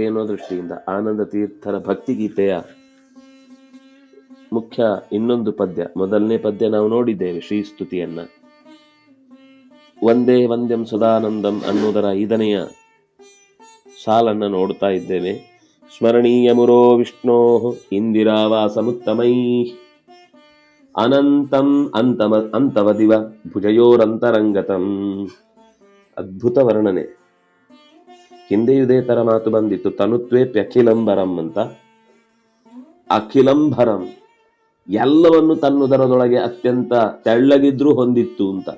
ಏನೋ ದೃಷ್ಟಿಯಿಂದ ಆನಂದ ತೀರ್ಥರ ಭಕ್ತಿಗೀತೆಯ ಮುಖ್ಯ ಇನ್ನೊಂದು ಪದ್ಯ, ಮೊದಲನೇ ಪದ್ಯ ನಾವು ನೋಡಿದ್ದೇವೆ ಶ್ರೀಸ್ತುತಿಯನ್ನ ಒಂದೇ ವಂದ್ಯಂ ಸದಾನಂದಂ ಅನ್ನುವುದರ ಐದನೆಯ ಸಾಲನ್ನ ನೋಡ್ತಾ ಇದ್ದೇವೆ. ಸ್ಮರಣೀಯ ಮುರೋ ವಿಷ್ಣೋ ಇಂದಿರಾವಾಸಮುತ್ತಮೈ ಅನಂತಂ ಅಂತಮ ಅಂತವದಿವ ಭುಜಯೋರಂತರಂಗತಂ ಅದ್ಭುತ ವರ್ಣನೆ. ಹಿಂದೆಯೂ ಇದೇ ತರ ಮಾತು ಬಂದಿತ್ತು. ತನುತ್ವೇ ಪ್ಯಖಿಲಂಬರಂ ಅಂತ. ಅಖಿಲಂಬರಂ ಎಲ್ಲವನ್ನು ತನ್ನುದರದೊಳಗೆ ಅತ್ಯಂತ ತೆಳ್ಳಗಿದ್ರೂ ಹೊಂದಿತ್ತು ಅಂತ.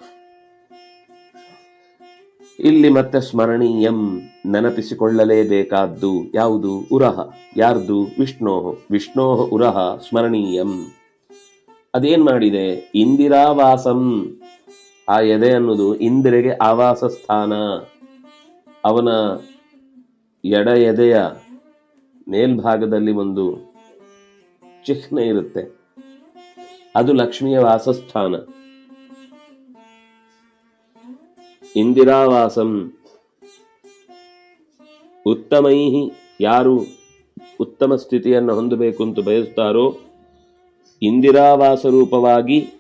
ಇಲ್ಲಿ ಮತ್ತೆ ಸ್ಮರಣೀಯಂ ನೆನಪಿಸಿಕೊಳ್ಳಲೇಬೇಕಾದ್ದು ಯಾವುದು? ಉರಹ. ಯಾರ್ದು? ವಿಷ್ಣೋಹ. ವಿಷ್ಣೋಹ ಉರಹ, ಸ್ಮರಣೀಯಂ. ಅದೇನ್ ಮಾಡಿದೆ? ಇಂದಿರಾವಾಸಂ. ಆ ಎದೆ ಅನ್ನೋದು ಇಂದಿರೆಗೆ ಆವಾಸ ಸ್ಥಾನ ಅವನ ಎಡ ಎದೆಯ ಮೇಲ್ಭಾಗದಲ್ಲಿ ಒಂದು ಚಿಹ್ನೆ ಇರುತ್ತೆ. ಅದು ಲಕ್ಷ್ಮಿಯ ವಾಸಸ್ಥಾನ. ಇಂದಿರಾವಾಸಂ. ಉತ್ತಮೈ ಯಾರು ಉತ್ತಮ ಸ್ಥಿತಿಯನ್ನು ಹೊಂದಬೇಕು ಅಂತ ಬಯಸ್ತಾರೋ ಇಂದಿರಾವಾಸ ರೂಪವಾಗಿ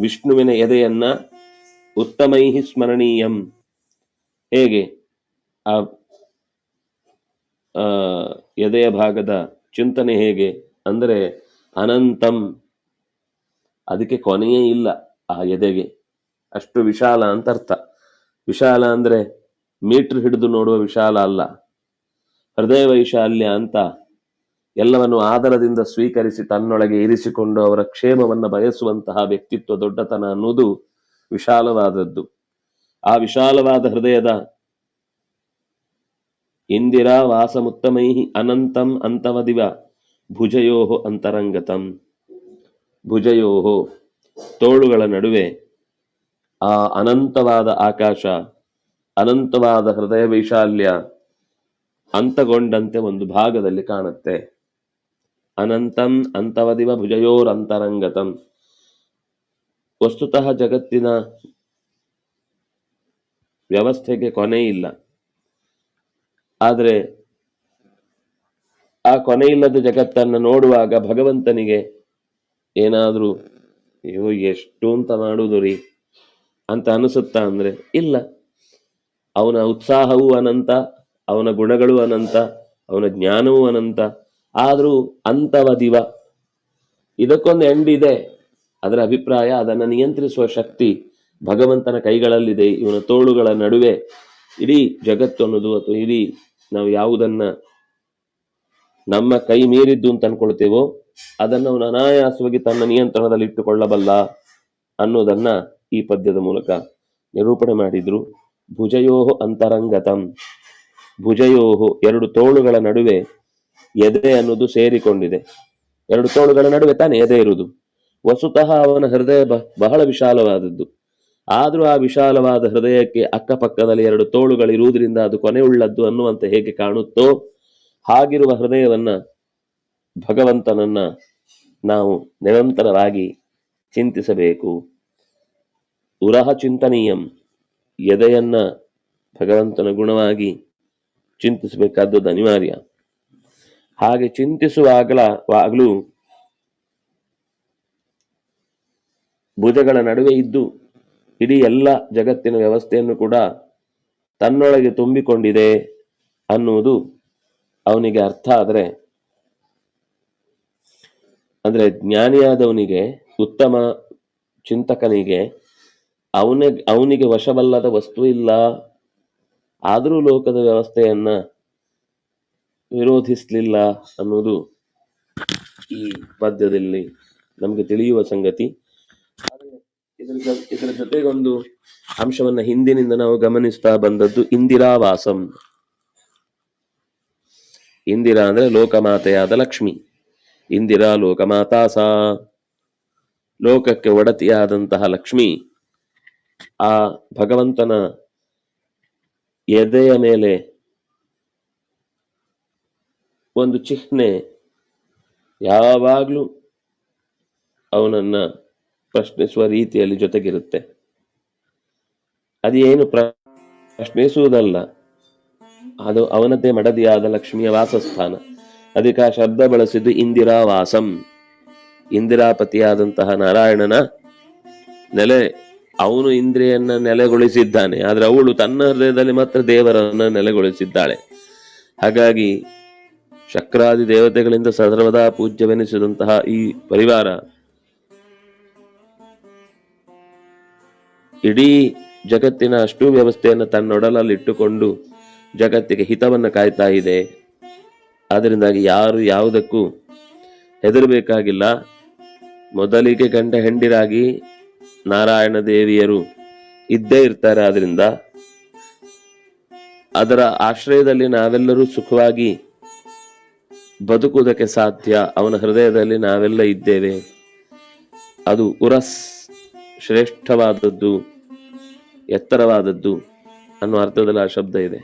ವಿಷ್ಣುವಿನ ಎದೆಯನ್ನ ಉತ್ತಮೈ ಸ್ಮರಣೀಯಂ. ಹೇಗೆ? ಆ ಎದೆಯ ಭಾಗದ ಚಿಂತನೆ ಹೇಗೆ? ಅಂದರೆ ಅನಂತಂ. ಅದಕ್ಕೆ ಕೊನೆಯೇ ಇಲ್ಲ ಆ ಎದೆಗೆ. ಅಷ್ಟು ವಿಶಾಲ ಅಂತ ಅರ್ಥ. ವಿಶಾಲ ಅಂದ್ರೆ ಮೀಟರ್ ಹಿಡಿದು ನೋಡುವ ವಿಶಾಲ ಅಲ್ಲ. ಹೃದಯ ವೈಶಾಲ್ಯ ಅಂತ ಎಲ್ಲವನ್ನು ಆದರದಿಂದ ಸ್ವೀಕರಿಸಿ ತನ್ನೊಳಗೆ ಇರಿಸಿಕೊಂಡು ಅವರ ಕ್ಷೇಮವನ್ನು ಬಯಸುವಂತಹ ವ್ಯಕ್ತಿತ್ವ, ದೊಡ್ಡತನ ಅನ್ನೋದು ವಿಶಾಲವಾದದ್ದು. ಆ ವಿಶಾಲವಾದ ಹೃದಯದ ಇಂದಿರಾ ವಾಸಮುತ್ತಮೈ ಅನಂತಂ ಅಂತವದಿವ ಭುಜಯೋ ಅಂತರಂಗತಂ. ಭುಜಯೋ ತೋಳುಗಳ ನಡುವೆ ಆ ಅನಂತವಾದ ಆಕಾಶ, ಅನಂತವಾದ ಹೃದಯ ವೈಶಾಲ್ಯ ಅಂತಗೊಂಡಂತೆ ಒಂದು ಭಾಗದಲ್ಲಿ ಕಾಣುತ್ತೆ. ಅನಂತಂ ಅಂತವದಿವ ಭುಜಯೋರಂತರಂಗತಂ ವಸ್ತುತಃ ಜಗತ್ತಿನ ವ್ಯವಸ್ಥೆಗೆ ಕೊನೆ ಇಲ್ಲ ಆದರೆ ಆ ಕೊನೆ ಇಲ್ಲದ ಜಗತ್ತನ್ನು ನೋಡುವಾಗ ಭಗವಂತನಿಗೆ ಏನಾದರೂ, ಅಯ್ಯೋ, ಎಷ್ಟು ಅಂತ ಮಾಡುವುದು ರೀ? ಅಂತ ಅನಿಸುತ್ತಾ ಅಂದ್ರೆ, ಇಲ್ಲ. ಅವನ ಉತ್ಸಾಹವೂ ಅನಂತ, ಅವನ ಗುಣಗಳು ಅನಂತ, ಅವನ ಜ್ಞಾನವೂ ಅನಂತ. ಆದರೂ ಅಂತವ ದಿವ ಇದಕ್ಕೊಂದು ಎಂಡ್ ಇದೆ ಅದರ ಅಭಿಪ್ರಾಯ, ಅದನ್ನು ನಿಯಂತ್ರಿಸುವ ಶಕ್ತಿ ಭಗವಂತನ ಕೈಗಳಲ್ಲಿದೆ. ಇವನ ತೋಳುಗಳ ನಡುವೆ ಇಡೀ ಜಗತ್ತು ಅನ್ನೋದು ಅಥವಾ ಇಡೀ ನಾವು ಯಾವುದನ್ನ ನಮ್ಮ ಕೈ ಮೀರಿದ್ದು ಅಂತ ಅನ್ಕೊಳ್ತೇವೋ, ಅದನ್ನು ಅವನು ಅನಾಯಾಸವಾಗಿ ತನ್ನ ನಿಯಂತ್ರಣದಲ್ಲಿ ಇಟ್ಟುಕೊಳ್ಳಬಲ್ಲ ಅನ್ನೋದನ್ನ ಈ ಪದ್ಯದ ಮೂಲಕ ನಿರೂಪಣೆ ಮಾಡಿದ್ರು. ಭುಜಯೋಹೋ ಅಂತರಂಗತಂ. ಭುಜಯೋಹೋ ಎರಡು ತೋಳುಗಳ ನಡುವೆ ಎದೆ ಅನ್ನೋದು ಸೇರಿಕೊಂಡಿದೆ. ಎರಡು ತೋಳುಗಳ ನಡುವೆ ತಾನೇ ಎದೆ ಇರುವುದು. ವಸುತಃ ಅವನ ಹೃದಯ ಬಹಳ ವಿಶಾಲವಾದದ್ದು. ಆದ್ರೂ ಆ ವಿಶಾಲವಾದ ಹೃದಯಕ್ಕೆ ಅಕ್ಕಪಕ್ಕದಲ್ಲಿ ಎರಡು ತೋಳುಗಳಿರುವುದರಿಂದ ಅದು ಕೊನೆಯುಳ್ಳದ್ದು ಅನ್ನುವಂತೆ ಹೇಗೆ ಕಾಣುತ್ತೋ ಹಾಗಿರುವ ಹೃದಯವನ್ನ ಭಗವಂತನನ್ನ ನಾವು ನಿರಂತರವಾಗಿ ಚಿಂತಿಸಬೇಕು. ಉರಹ ಚಿಂತನೀಯಂ, ಎದೆಯನ್ನ ಭಗವಂತನ ಗುಣವಾಗಿ ಚಿಂತಿಸಬೇಕಾದದ್ದು ಅನಿವಾರ್ಯ ಹಾಗೆ ಚಿಂತಿಸುವಾಗಲ ಆಗಲೂ ಭುಜಗಳ ನಡುವೆ ಇದ್ದು ಇಡೀ ಎಲ್ಲ ಜಗತ್ತಿನ ವ್ಯವಸ್ಥೆಯನ್ನು ಕೂಡ ತನ್ನೊಳಗೆ ತುಂಬಿಕೊಂಡಿದೆ ಅನ್ನುವುದು ಅವನಿಗೆ ಅರ್ಥ ಆದರೆ, ಅಂದರೆ ಜ್ಞಾನಿಯಾದವನಿಗೆ, ಉತ್ತಮ ಚಿಂತಕನಿಗೆ, ಅವನ, ಅವನಿಗೆ ವಶವಲ್ಲದ ವಸ್ತು ಇಲ್ಲ. ಆದರೂ ಲೋಕದ ವ್ಯವಸ್ಥೆಯನ್ನು ವಿರೋಧಿಸಲಿಲ್ಲ ಅನ್ನೋದು ಈ ಪದ್ಯದಲ್ಲಿ ನಮಗೆ ತಿಳಿಯುವ ಸಂಗತಿ. ಇದರ ಜೊತೆಗೊಂದು ಅಂಶವನ್ನ ಹಿಂದಿನಿಂದ ನಾವು ಗಮನಿಸ್ತಾ ಬಂದದ್ದು ಇಂದಿರಾವಾಸಂ. ಇಂದಿರಾ ಅಂದ್ರೆ ಲೋಕಮಾತೆಯಾದ ಲಕ್ಷ್ಮಿ. ಇಂದಿರಾ ಲೋಕಮಾತಾ ಸಾ ಲೋಕಕ್ಕೆ ಒಡತಿಯಾದಂತಹ ಲಕ್ಷ್ಮಿ. ಆ ಭಗವಂತನ ಎದೆಯ ಮೇಲೆ ಒಂದು ಚಿಹ್ನೆ ಯಾವಾಗ್ಲೂ ಅವನನ್ನ ಪ್ರಶ್ನಿಸುವ ರೀತಿಯಲ್ಲಿ ಜೊತೆಗಿರುತ್ತೆ. ಅದೇನು ಪ್ರ- ಪ್ರಶ್ನಿಸುವುದಲ್ಲ. ಅದು ಅವನದೇ ಮಡದಿಯಾದ ಲಕ್ಷ್ಮಿಯ ವಾಸಸ್ಥಾನ. ಅದಕ್ಕೆ ಆ ಶಬ್ದ ಬಳಸಿದ್ದು ಇಂದಿರಾ ವಾಸಂ ಇಂದಿರಾಪತಿಯಾದಂತಹ ನಾರಾಯಣನ ನೆಲೆ. ಅವನು ಇಂದ್ರಿಯನ್ನ ನೆಲೆಗೊಳಿಸಿದ್ದಾನೆ. ಆದ್ರೆ ಅವಳು ತನ್ನ ಹೃದಯದಲ್ಲಿ ಮಾತ್ರ ದೇವರನ್ನ ನೆಲೆಗೊಳಿಸಿದ್ದಾಳೆ. ಹಾಗಾಗಿ ಶಕ್ರಾದಿ ದೇವತೆಗಳಿಂದ ಸರ್ವದಾ ಪೂಜ್ಯವೆನಿಸಿದಂತಹ ಈ ಪರಿವಾರ ಇಡೀ ಜಗತ್ತಿನ ಅಷ್ಟು ವ್ಯವಸ್ಥೆಯನ್ನು ತನ್ನೊಡಲಲ್ಲಿ ಇಟ್ಟುಕೊಂಡು ಜಗತ್ತಿಗೆ ಹಿತವನ್ನು ಕಾಯ್ತಾ ಇದೆ. ಆದ್ದರಿಂದಾಗಿ ಯಾರು ಯಾವುದಕ್ಕೂ ಹೆದರಬೇಕಾಗಿಲ್ಲ. ಮೊದಲಿಗೆ ಗಂಡ ಹೆಂಡಿರಾಗಿ ನಾರಾಯಣ ದೇವಿಯರು ಇದ್ದೇ ಇರ್ತಾರೆ. ಆದ್ದರಿಂದ ಅದರ ಆಶ್ರಯದಲ್ಲಿ ನಾವೆಲ್ಲರೂ ಸುಖವಾಗಿ ಬದುಕುವುದಕ್ಕೆ ಸಾಧ್ಯ. ಅವನ ಹೃದಯದಲ್ಲಿ ನಾವೆಲ್ಲ ಇದ್ದೇವೆ. ಅದು ಉರಸ್ ಶ್ರೇಷ್ಠವಾದದ್ದು, ಎತ್ತರವಾದದ್ದು ಅನ್ನೋ ಅರ್ಥದಲ್ಲಿ ಆ ಶಬ್ದ ಇದೆ.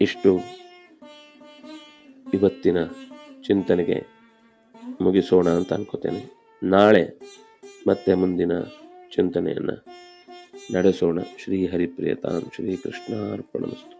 ಇಷ್ಟು ಇವತ್ತಿನ ಚಿಂತನೆಗೆ ಮುಗಿಸೋಣ ಅಂತ ಅನ್ಕೋತೇನೆ. ನಾಳೆ ಮತ್ತೆ ಮುಂದಿನ ಚಿಂತನೆಯನ್ನ ನಡೆಸೋಣ. ಶ್ರೀ ಹರಿಪ್ರಿಯತಾಂ ಶ್ರೀ ಕೃಷ್ಣಾರ್ಪಣಮಸ್ತು